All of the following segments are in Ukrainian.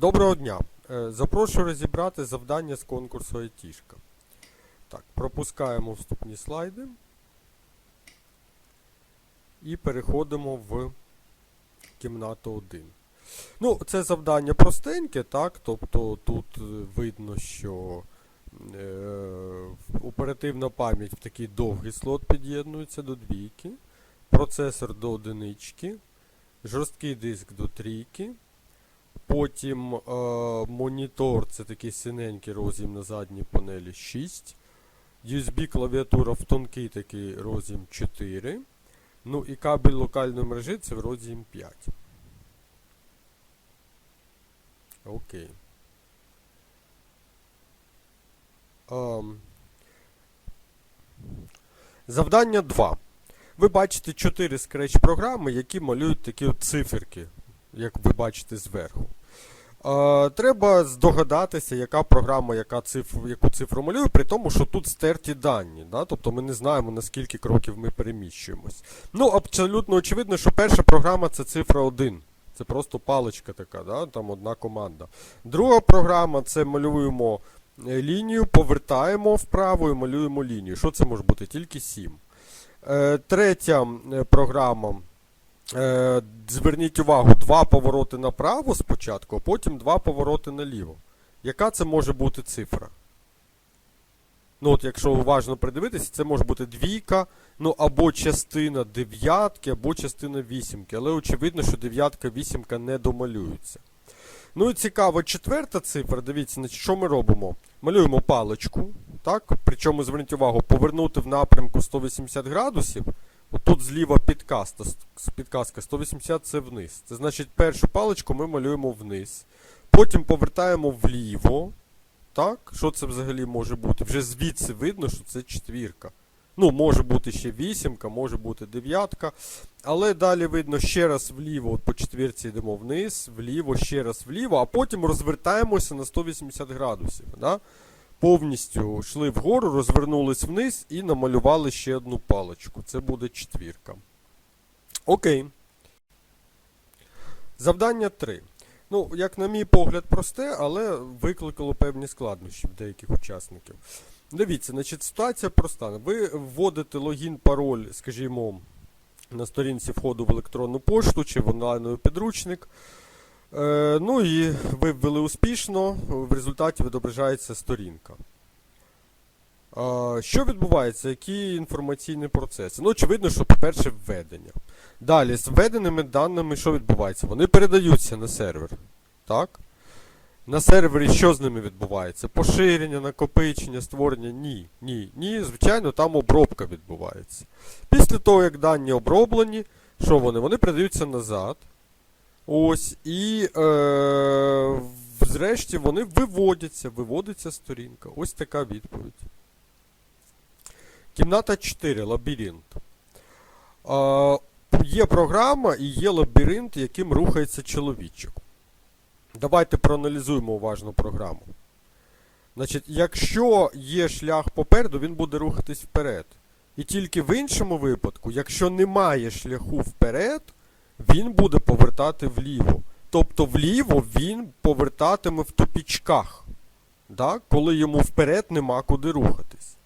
Доброго дня. Е, Запрошую розібрати завдання з конкурсу Айтішка. Так, пропускаємо вступні слайди. І переходимо в кімнату 1. Ну, це завдання простеньке, так? Тобто тут е, видно, що е, оперативна пам'ять в такий довгий слот під'єднується до двійки, процесор до одинички, жорсткий диск до трійки. Потім е, монітор, це такий синенький роз'єм на задній панелі 6. USB клавіатура в тонкий такий роз'єм 4. Ну і кабель локальної мережі це в роз'єм 5. Окей. Ем. Завдання 2. Ви бачите 4 scratch програми, які малюють такі от циферки, як ви бачите зверху. Е, треба здогадатися, яка програма яка цифру, яку цифру малює, при тому, що тут стерті дані. Да? Тобто ми не знаємо, на скільки кроків ми переміщуємось. Ну, абсолютно очевидно, що перша програма це цифра 1. Це просто паличка така, да? там одна команда. Друга програма це малюємо е, лінію, повертаємо вправо і малюємо лінію. Що це може бути? Тільки 7. Е, третя програма. Е, зверніть увагу, два повороти направо спочатку, а потім два повороти наліво. Яка це може бути цифра? Ну, от якщо уважно придивитися, це може бути двійка, ну або частина дев'ятки, або частина вісімки. Але очевидно, що дев'ятка, вісімка не домалюються. Ну і цікаво, четверта цифра, дивіться, що ми робимо? Малюємо паличку, так? Причому зверніть увагу, повернути в напрямку 180 градусів. Отут зліва підказка, підказка 180 це вниз. Це значить першу паличку ми малюємо вниз. Потім повертаємо вліво. Так? Що це взагалі може бути? Вже звідси видно, що це четвірка. Ну, може бути ще вісімка, може бути дев'ятка. Але далі видно ще раз вліво, от по четвірці йдемо вниз, вліво, ще раз вліво, а потім розвертаємося на 180 градусів. Да? Повністю йшли вгору, розвернулись вниз і намалювали ще одну паличку. Це буде четвірка. Окей. Завдання 3. Ну, як на мій погляд, просте, але викликало певні складнощі в деяких учасників. Дивіться, значить, ситуація проста. Ви вводите логін, пароль, скажімо, на сторінці входу в електронну пошту чи в онлайновий підручник. Е, ну і ви ввели успішно, в результаті відображається сторінка. Що відбувається? Які інформаційні процеси? Ну, очевидно, що, по-перше, введення. Далі, з введеними даними, що відбувається? Вони передаються на сервер. Так? На сервері що з ними відбувається? Поширення, накопичення, створення? Ні. Ні. Ні, звичайно, там обробка відбувається. Після того, як дані оброблені, що вони? Вони передаються назад. Ось, і е, зрешті вони виводяться, виводиться сторінка. Ось така відповідь. Кімната 4, лабіринт. Е, є програма і є лабіринт, яким рухається чоловічок. Давайте проаналізуємо уважно програму. Значить, якщо є шлях попереду, він буде рухатись вперед. І тільки в іншому випадку, якщо немає шляху вперед, він буде повертати вліво. Тобто вліво він повертатиме в тупічках, да? коли йому вперед нема куди рухатись.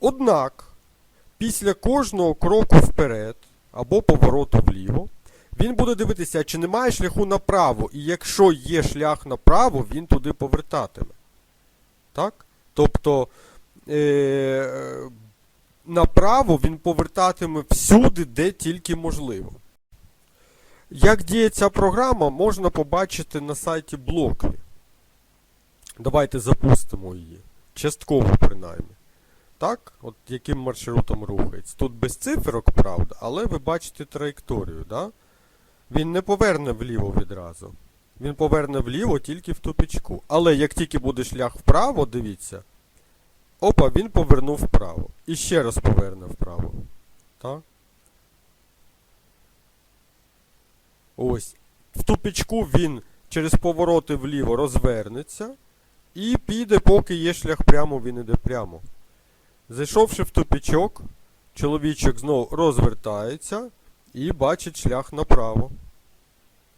Однак, після кожного кроку вперед або повороту вліво, він буде дивитися, чи немає шляху направо, і якщо є шлях направо, він туди повертатиме. Так? Тобто е- направо він повертатиме всюди, де тільки можливо. Як діє ця програма, можна побачити на сайті Blockly. Давайте запустимо її. Частково, принаймні. Так, от яким маршрутом рухається. Тут без циферок, правда, але ви бачите траєкторію, да? Він не поверне вліво відразу. Він поверне вліво тільки в тупічку. Але як тільки буде шлях вправо, дивіться. Опа, він повернув вправо. І ще раз поверне вправо. Так? Ось. В тупічку він через повороти вліво розвернеться. І піде, поки є шлях прямо, він іде прямо. Зайшовши в тупічок, чоловічок знову розвертається і бачить шлях направо.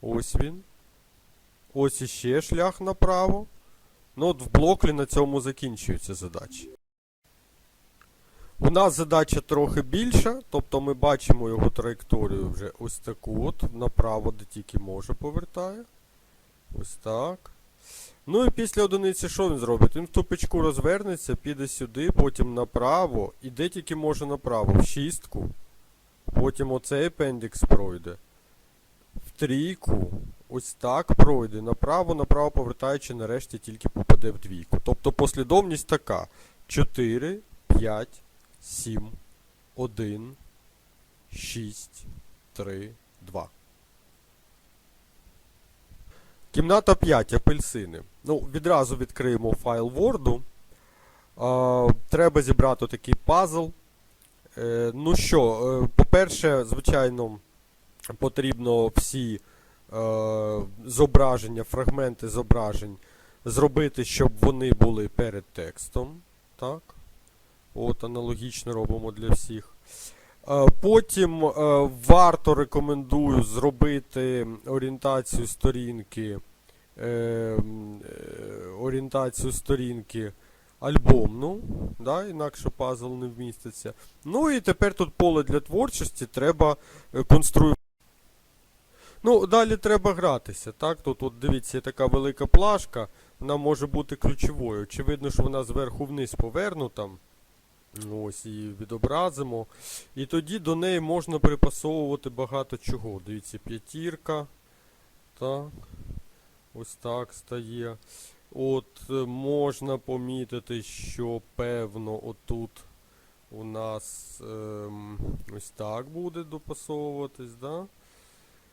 Ось він. Ось іще шлях направо. Ну от в блоклі на цьому закінчуються задачі. У нас задача трохи більша, тобто ми бачимо його траєкторію вже ось таку от, направо, де тільки може повертає. Ось так. Ну і після одиниці що він зробить? Він в тупичку розвернеться, піде сюди, потім направо, і де тільки може направо, в шістку. Потім оцей апендікс пройде. В трійку. Ось так пройде. Направо, направо повертаючи, нарешті тільки попаде в двійку. Тобто послідовність така: 4, 5, 7, 1, 6, 3, 2. Кімната 5. Апельсини. Ну, відразу відкриємо файл Word. А, треба зібрати такий пазл. Е, ну що, е, по-перше, звичайно, потрібно всі е, зображення, фрагменти зображень зробити, щоб вони були перед текстом. Так. От, аналогічно робимо для всіх. Е, Потім е, варто рекомендую зробити орієнтацію сторінки, е, орієнтацію сторінки альбомну, да, інакше пазл не вміститься. Ну і тепер тут поле для творчості треба конструювати. Ну, далі треба гратися. Так? Тут, от, дивіться, є така велика плашка, вона може бути ключовою. Очевидно, що вона зверху вниз повернута. Ось її відобразимо. І тоді до неї можна припасовувати багато чого. Дивіться, п'ятірка. Так. Ось так стає. От е, можна помітити, що певно отут у нас ем, ось так буде допасовуватись, да?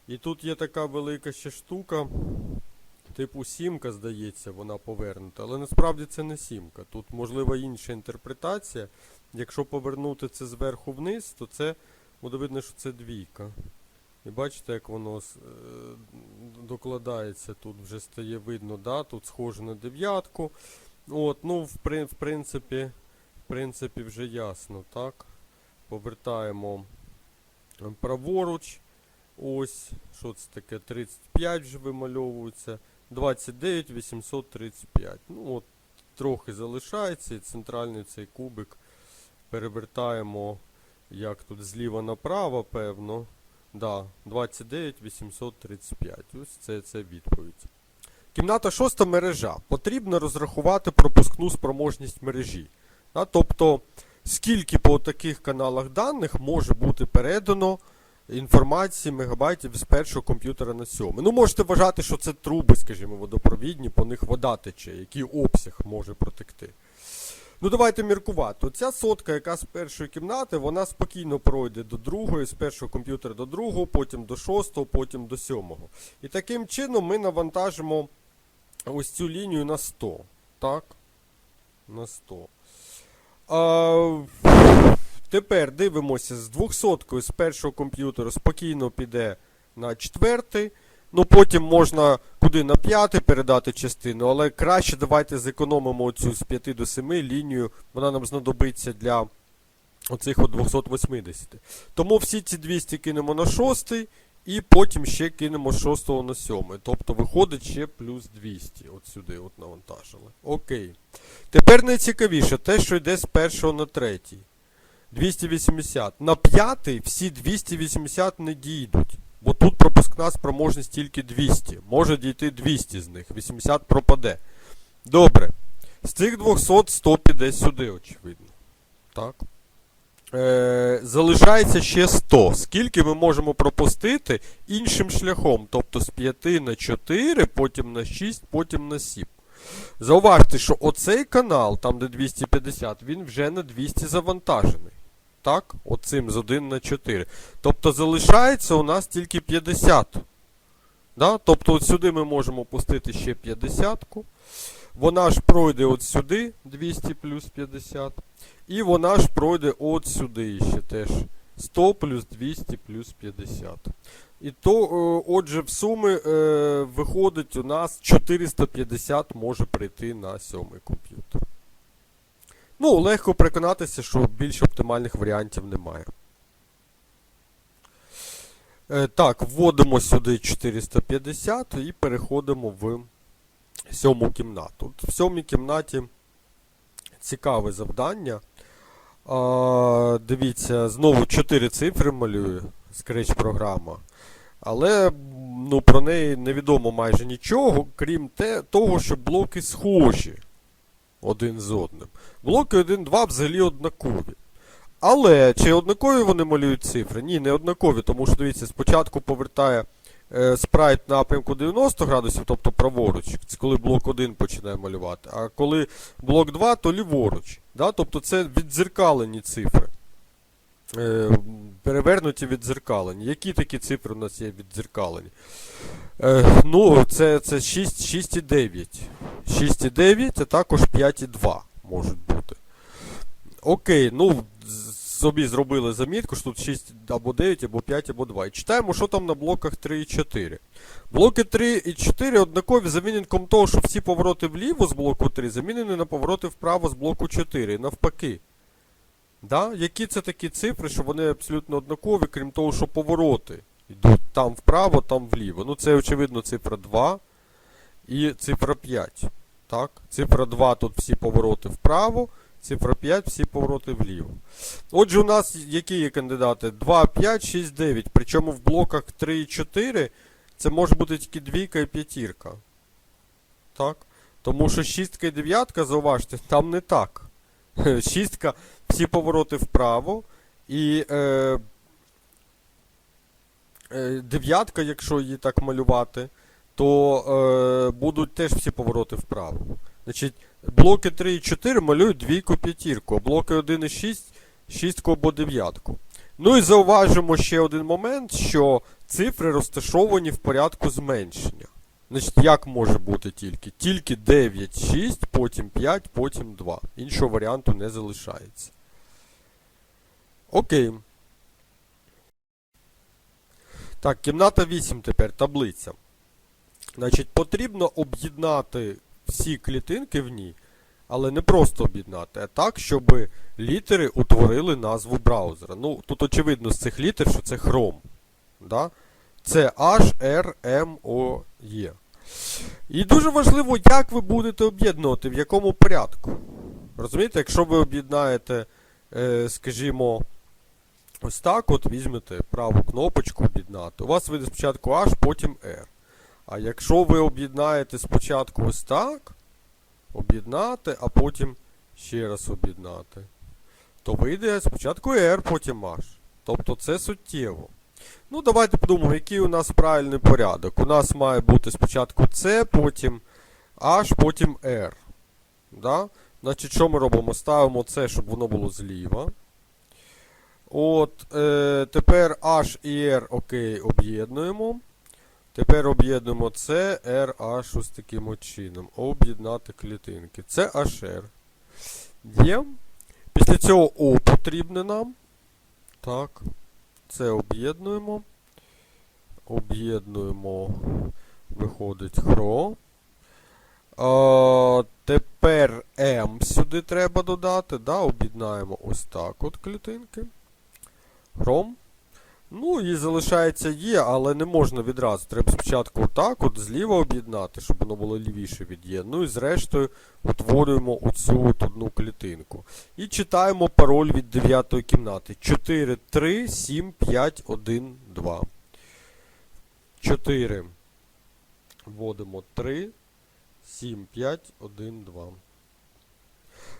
І тут є така велика ще штука. Типу сімка, здається, вона повернута. Але насправді це не сімка. Тут можлива інша інтерпретація. Якщо повернути це зверху вниз, то це буде видно, що це двійка. І бачите, як воно е, докладається, тут вже стає видно, да? тут схоже на дев'ятку. От, ну, в, в, принципі, в принципі, вже ясно, так? Повертаємо е, праворуч. Ось, що це таке? 35 вже вимальовується. 29 835. Ну от, трохи залишається, і центральний цей кубик перевертаємо, як тут зліва направо, певно. Да, 29 835. Ось це, це відповідь. Кімната шоста мережа. Потрібно розрахувати пропускну спроможність мережі. Да, тобто, скільки по таких каналах даних може бути передано інформації мегабайтів з першого комп'ютера на сьомий. Ну, можете вважати, що це труби, скажімо, водопровідні, по них вода тече, який обсяг може протекти. Ну, давайте міркувати. Оця сотка, яка з першої кімнати, вона спокійно пройде до другої, з першого комп'ютера до другого, потім до шостого, потім до сьомого. І таким чином ми навантажимо ось цю лінію на 100. Так? На 100. А, тепер дивимося, з 200 з першого комп'ютера спокійно піде на четвертий. Ну, потім можна куди на п'ятий передати частину, але краще давайте зекономимо цю з 5 до 7 лінію, вона нам знадобиться для оцих от 280. Тому всі ці 200 кинемо на 6 і потім ще кинемо з 6 на 7. Тобто виходить ще плюс 200. От сюди от навантажили. Окей. Тепер найцікавіше те, що йде з першого на третій. 280. На п'ятий всі 280 не дійдуть. Бо тут пропускна спроможність тільки 200. Може дійти 200 з них. 80 пропаде. Добре. З цих 200 100 піде сюди, очевидно. Так. Е, залишається ще 100. Скільки ми можемо пропустити іншим шляхом. Тобто з 5 на 4, потім на 6, потім на 7. Зауважте, що оцей канал, там де 250, він вже на 200 завантажений. Так, оцим з 1 на 4. Тобто залишається у нас тільки 50. Да? Тобто от сюди ми можемо пустити ще 50. -ку. Вона ж пройде от сюди 200 плюс 50. І вона ж пройде от сюди ще теж 100 плюс 200 плюс 50. І то, е, отже, в суми е, виходить у нас 450 може прийти на сьомий комп'ютер. Ну, легко переконатися, що більш оптимальних варіантів немає. Е, так, вводимо сюди 450 і переходимо в сьому кімнату. В сьомій кімнаті цікаве завдання. А, дивіться, знову 4 цифри малює Scratch програма. Але ну, про неї невідомо майже нічого, крім те, того, що блоки схожі один з одним. Блоки 1, 2 взагалі однакові. Але чи однакові вони малюють цифри? Ні, не однакові, тому що дивіться, спочатку повертає е, спрайт напрямку 90 градусів, тобто праворуч, коли блок 1 починає малювати. А коли блок 2, то ліворуч. Да? Тобто це віддзеркалені цифри. Е, перевернуті віддзеркалені. Які такі цифри у нас є віддзеркалені? Е, ну, це, це 6,9. 6,9, а також 5,2 можуть бути. Окей, ну собі зробили замітку, що тут 6 або 9, або 5, або 2. І читаємо, що там на блоках 3 і 4. Блоки 3 і 4 однакові за винятком того, що всі повороти вліво з блоку 3 замінені на повороти вправо з блоку 4. І навпаки. Да? Які це такі цифри, що вони абсолютно однакові, крім того, що повороти йдуть там вправо, там вліво. Ну, це, очевидно, цифра 2 і цифра 5. Так? Цифра 2 тут всі повороти вправо, цифра 5 всі повороти вліво. Отже, у нас які є кандидати? 2, 5, 6, 9. Причому в блоках 3 і 4 це може бути тільки двійка і п'ятірка. Так? Тому що шістка і дев'ятка, зауважте, там не так. Шістка всі повороти вправо. І е, е, дев'ятка, якщо її так малювати, то е, будуть теж всі повороти вправо. Значить, блоки 3 і 4 малюють двійку п'ятірку, а блоки 1 і 6 шістку або дев'ятку. Ну і зауважимо ще один момент, що цифри розташовані в порядку зменшення. Значить, як може бути тільки? Тільки 9, 6, потім 5, потім 2. Іншого варіанту не залишається. Окей. Так, кімната 8 тепер, таблиця. Значить, потрібно об'єднати всі клітинки в ній, але не просто об'єднати, а так, щоб літери утворили назву браузера. Ну, тут очевидно з цих літер, що це Chrome. Да? Це H, R, M, O, E. І дуже важливо, як ви будете об'єднувати, в якому порядку. Розумієте, якщо ви об'єднаєте, е, скажімо, ось так, от візьмете праву кнопочку об'єднати, у вас вийде спочатку H, потім R. А якщо ви об'єднаєте спочатку ось так, об'єднати, а потім ще раз об'єднати, то вийде спочатку R, потім H. Тобто це суттєво. Ну, давайте подумаємо, який у нас правильний порядок. У нас має бути спочатку C, потім H, потім R. Да? Значить, що ми робимо? Ставимо C, щоб воно було зліва. От, е, тепер H і R, окей, об'єднуємо. Тепер об'єднуємо C, R, H ось таким чином. Об'єднати клітинки. Це HR. Є. Після цього O потрібне нам. Так. Це об'єднуємо. Об'єднуємо. Виходить хро. А, тепер М сюди треба додати. Да? Об'єднаємо ось так от клітинки. Хром. Ну і залишається є, але не можна відразу. Треба спочатку отак от зліва об'єднати, щоб воно було лівіше від є. Ну і зрештою утворюємо оцю от одну клітинку. І читаємо пароль від 9 кімнати. 4, 3, 7, 5, 1, 2. 4. Вводимо 3, 7, 5, 1, 2.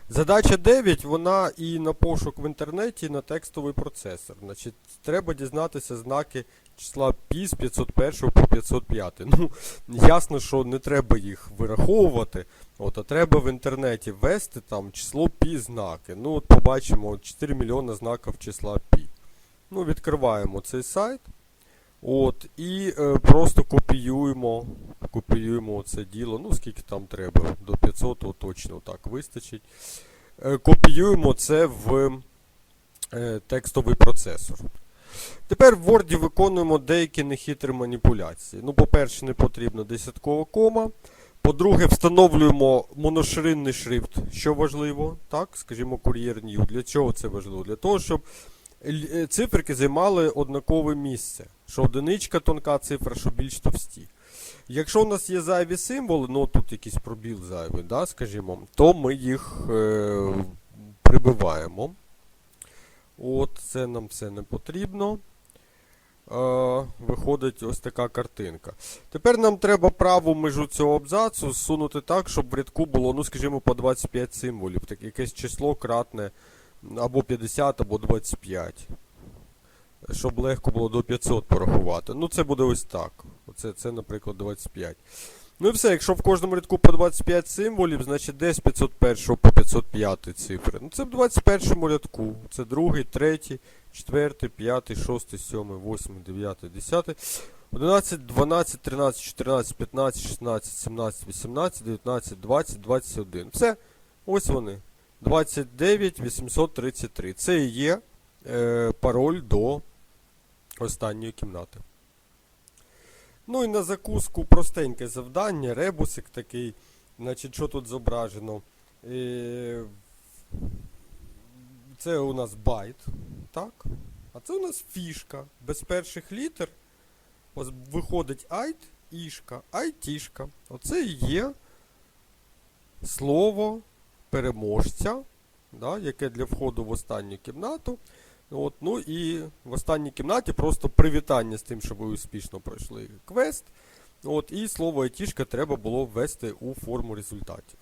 Задача 9, вона і на пошук в інтернеті, і на текстовий процесор. Значить, треба дізнатися знаки числа пі з 501 по 505. Ну, ясно, що не треба їх вираховувати. От, а треба в інтернеті ввести там число пі знаки. Ну, от побачимо 4 мільйони знаків числа пі. Ну, відкриваємо цей сайт. От, і е, просто копіюємо, копіюємо це діло. Ну, скільки там треба, до 500 то точно так вистачить. Е, копіюємо це в е, текстовий процесор. Тепер в Word виконуємо деякі нехитрі маніпуляції. Ну, по-перше, не потрібна десяткова кома. По-друге, встановлюємо моноширинний шрифт, що важливо, так, скажімо, Courier New. Для чого це важливо? Для того, щоб циферки займали однакове місце. Що одиничка тонка цифра, що більш товсті. Якщо у нас є зайві символи, ну тут якийсь пробіл зайвий, да, скажімо, то ми їх е, прибиваємо. От, це нам все не потрібно. Е, виходить ось така картинка. Тепер нам треба праву межу цього абзацу зсунути так, щоб в рядку було, ну, скажімо, по 25 символів. Так, якесь число кратне або 50, або 25. Щоб легко було до 500 порахувати. Ну, це буде ось так. Оце, це, наприклад, 25. Ну і все, якщо в кожному рядку по 25 символів, значить десь 501 по 505 цифри. Ну це в 21 рядку. Це другий, третій, четвертий, п'ятий, шостий, сьомий, восьмий, дев'ятий, десятий. 11, 12, 13, 14, 15, 16, 17, 18, 19, 20, 21. Все. Ось вони. 29 833. Це і є е, пароль до останньої кімнати. Ну і на закуску простеньке завдання, ребусик такий. Значить, що тут зображено? Е, Це у нас байт, так? А це у нас фішка. Без перших літер ось виходить айт, ішка, айтішка. Оце і є слово переможця, да, яке для входу в останню кімнату. От, ну і в останній кімнаті просто привітання з тим, що ви успішно пройшли квест. От, і слово айтішка треба було ввести у форму результатів.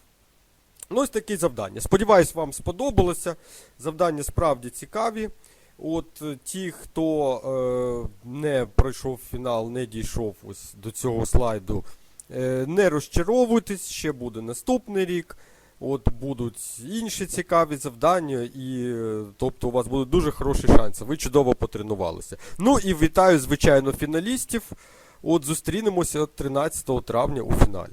Ну, ось такі завдання. Сподіваюсь, вам сподобалося. Завдання справді цікаві. От ті, хто е, не пройшов фінал, не дійшов ось до цього слайду, е, не розчаровуйтесь, ще буде наступний рік. От будуть інші цікаві завдання, і тобто у вас будуть дуже хороші шанси. Ви чудово потренувалися. Ну і вітаю, звичайно, фіналістів. От зустрінемося 13 травня у фіналі.